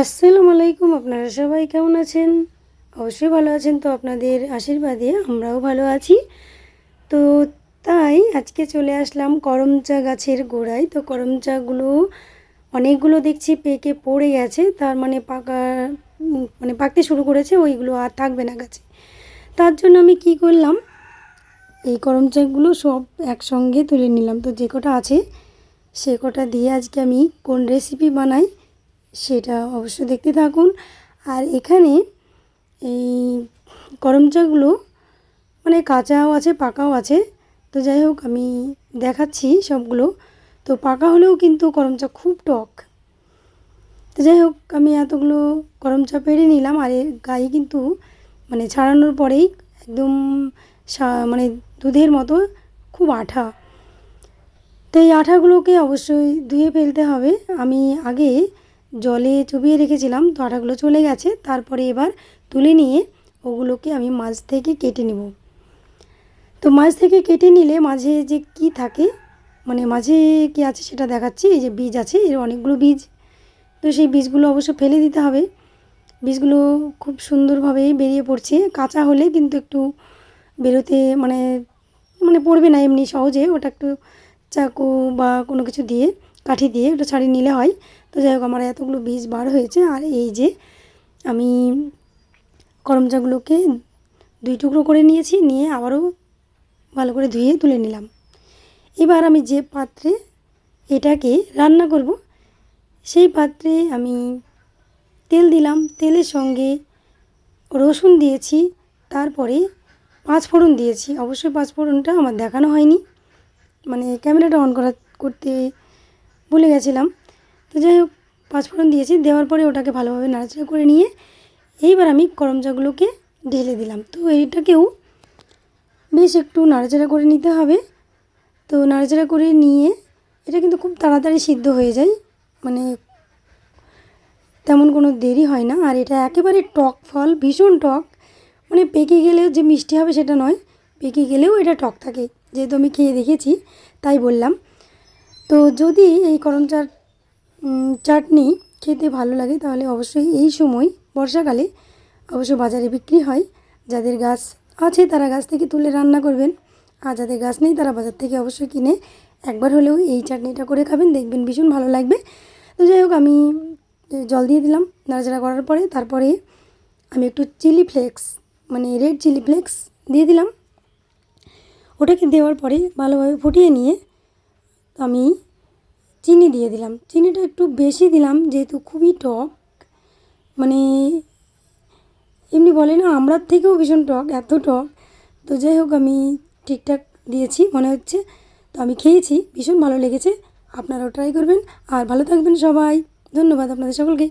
আসসালামু আলাইকুম, আপনারা সবাই কেমন আছেন? অবশ্যই ভালো আছেন, তো আপনাদের আশীর্বাদে আমরাও ভালো আছি। তো তাই আজকে চলে আসলাম করম চা গাছের গোড়ায়। তো করম চাগুলো অনেকগুলো দেখছি পেকে পড়ে গেছে, তার মানে পাকা মানে পাকতে শুরু করেছে, ওইগুলো আর থাকবে না গাছে। তার জন্য আমি কি করলাম, এই করম চাগুলো সব একসঙ্গে তুলে নিলাম। তো যে কটা আছে, সে কটা দিয়ে আজকে আমি কোন রেসিপি বানাই সেটা অবশ্যই দেখতে থাকুন। আর এখানে এই করম চাগুলো মানে কাঁচাও আছে, পাকাও আছে। তো যাই হোক, আমি দেখাচ্ছি সবগুলো। তো পাকা হলেও কিন্তু করম চা খুব টক। তো যাই হোক, আমি এতগুলো গরম চা পেরে নিলাম। আর এর গায়ে কিন্তু মানে ছাড়ানোর পরেই একদম মানে দুধের মতো খুব আঠা। তো এই আঠাগুলোকে অবশ্যই ধুয়ে ফেলতে হবে। আমি আগে জলে চুবিয়ে রেখেছিলাম তো চলে গেছে, তারপরে এবার তুলে নিয়ে ওগুলোকে আমি মাছ থেকে কেটে নেব। তো মাছ থেকে কেটে নিলে মাঝে যে কি থাকে মানে মাঝে কি আছে সেটা দেখাচ্ছি, এই যে বীজ আছে, এর অনেকগুলো বীজ। তো সেই বীজগুলো অবশ্য ফেলে দিতে হবে। বীজগুলো খুব সুন্দরভাবেই বেরিয়ে পড়ছে, কাঁচা হলে কিন্তু একটু বেরোতে মানে মানে পড়বে না এমনি সহজে, ওটা একটু চাকু বা কোনো কিছু দিয়ে। কাঠি দিয়ে ওটা ছাড়িয়ে নিলে হয়। তো যাই হোক, আমার এতগুলো বীজ বার হয়েছে। আর এই যে আমি করমচাগুলোকে দুই টুকরো করে নিয়েছি, নিয়ে আবারও ভালো করে ধুয়ে তুলে নিলাম। এবার আমি যে পাত্রে এটাকে রান্না করব, সেই পাত্রে আমি তেল দিলাম। তেলের সঙ্গে রসুন দিয়েছি, তারপরে পাঁচ ফোড়ন দিয়েছি। অবশ্যই পাঁচ ফোড়নটা আমার দেখানো হয়নি। মানে ক্যামেরাটা অন করা, করতে ভুলে গেছিলাম। তো যাই হোক, পাঁচফোড়ন দিয়েছি, দেওয়ার পরে ওটাকে ভালোভাবে নাড়াচাড়া করে নিয়ে এইবার আমি করমচাগুলোকে ঢেলে দিলাম। তো এইটাকেও বেশ একটু নাড়াচাড়া করে নিতে হবে। তো নাড়াচাড়া করে নিয়ে এটা কিন্তু খুব তাড়াতাড়ি সিদ্ধ হয়ে যায়। মানে তেমন কোনো দেরি হয় না। আর এটা একেবারে টক ফল, ভীষণ টক। মানে পেকে গেলেও যে মিষ্টি হবে সেটা নয়, পেকে গেলেও এটা টক থাকে। যেহেতু আমি খেয়ে দেখেছি, তাই বললাম। তো যদি এই করম চাট চাটনি খেতে ভালো লাগে, তাহলে অবশ্যই এই সময় বর্ষাকালে অবশ্য বাজারে বিক্রি হয়। যাদের গাছ আছে তারা গাছ থেকে তুলে রান্না করবেন, আর যাদের গাছ নেই তারা বাজার থেকে অবশ্যই কিনে একবার হলেও এই চাটনিটা করে খাবেন, দেখবেন ভীষণ ভালো লাগবে। তো যাই হোক, আমি জল দিয়ে দিলাম নাড়াচাড়া করার পরে, তারপরে আমি একটু চিলি ফ্লেক্স মানে রেড চিলি ফ্লেক্স দিয়ে দিলাম। ওটাকে দেওয়ার পরে ভালোভাবে ফুটিয়ে নিয়ে আমি চিনি দিয়ে দিলাম। চিনিটা একটু বেশি দিলাম, যেহেতু খুবই টক। মানে এমনি বলে না, আমরার থেকেও ভীষণ টক, এত টক। তো যাই হোক, আমি ঠিকঠাক দিয়েছি, মনে হচ্ছে। তো আমি খেয়েছি, ভীষণ ভালো লেগেছে। আপনারাও ট্রাই করবেন। আর ভালো থাকবেন সবাই। ধন্যবাদ আপনাদের সকলকে।